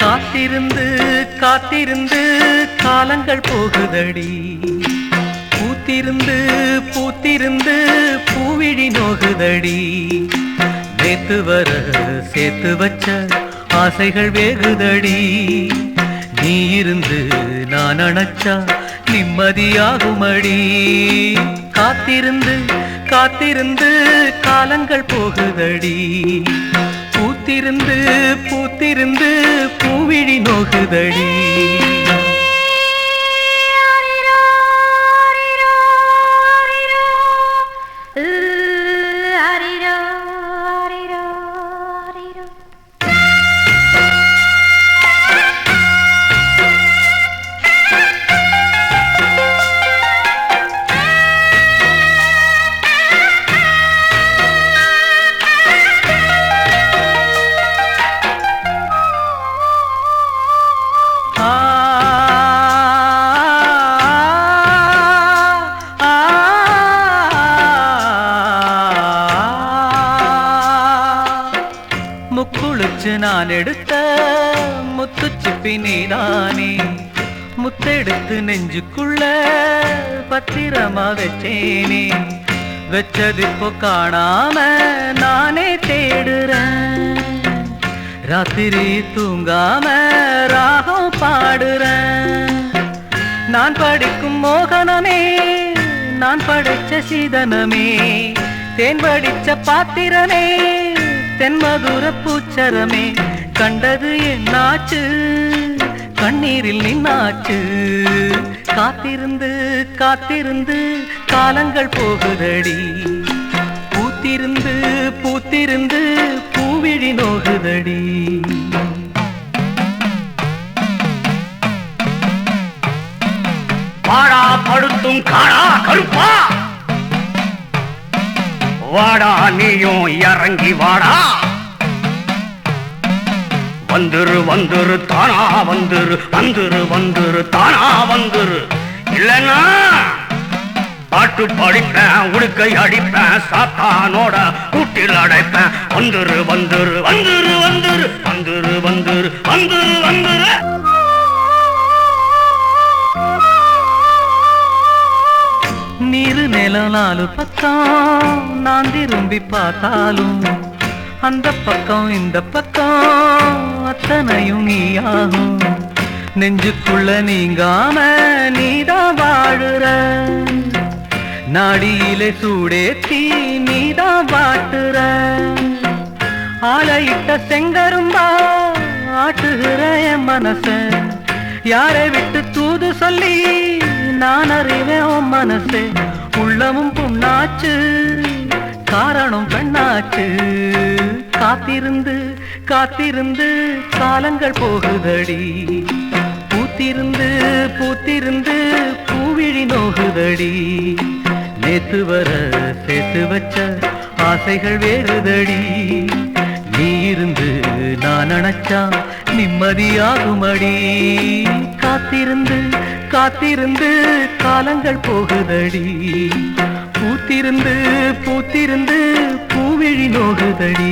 காத்திருந்து காத்திருந்து காலங்கள் போகுதடி. பூத்திருந்து பூத்திருந்து பூவிழி நோகுதடி. நேத்து வர சேர்த்து வச்ச ஆசைகள் வேகுதடி. நீ இருந்து நான் அணைச்சா நிம்மதியாகுமடி. காத்திருந்து காத்திருந்து காலங்கள் போகுதடி. பூத்திருந்து பூத்திருந்து காட்டுதடி. முக்குளிச்சு நான் எடுத்த முத்து சிப்பி நீதானே. முத்தெடுத்து நெஞ்சுக்குள்ள பத்திரமா வச்சேனே. வச்சது இப்போ காணாம நானே தேடுறேன். ராத்திரி தூங்காம ராகம் பாடுறேன். நான் படிக்கும் மோகனமே நான் படைச்ச சீதனமே. தேன் படிச்ச பாத்திரமே தென்மதுர பூச்சரமே கண்டது என்னாச்சு? கண்ணீரில் நின்னாச்சு. காத்திருந்து காத்திருந்து காலங்கள் போகுதடி. பூத்திருந்து பூத்திருந்து பூவிழி நோகுதடி. வாடா நீயும் இறங்கி வாடா. வந்துரு வந்துரு தானா வந்துரு. வந்துரு வந்துரு தானா வந்துரு. இல்லைன்னா பாட்டு படிப்பேன் உடுக்கை அடிப்பேன் சாத்தானோட கூட்டில் அடைப்பேன். வந்துரு வந்துரு வந்துரு வந்துரு. வந்துரு வந்துரு வந்துரு வந்துரு. நீரு நிலம் நாலு நான் திரும்பி பார்த்தாலும் அந்த பக்கம் இந்த பக்கம் அத்தனையும் நீயாகும். நெஞ்சுக்குள்ள நீங்காம நீதான் வாழுற. நாடியிலே சூடேத்தி நீதான் வாட்டுற. ஆலையிட்ட செங்கரும்பா ஆட்டுகிற என் மனச. யாரை விட்டு தூது சொல்லி நான் அறிவேன் உன் மனசு. உள்ளமும் புண்ணாச்சு காரணம் பெண்ணாச்சு. காத்திருந்து காத்திருந்து காலங்கள் போகுதடி. பூத்திருந்து பூத்திருந்து பூவிழி நோகுதடி. நேத்து வர சேர்த்து வச்ச ஆசைகள் வேறுதடி. நீ இருந்து நான் நினைச்சா நிம்மதியாகுமடி. காத்திருந்து காத்திருந்து காலங்கள் போகுதடி. பூத்திருந்து பூத்திருந்து பூவிழி நோகுதடி.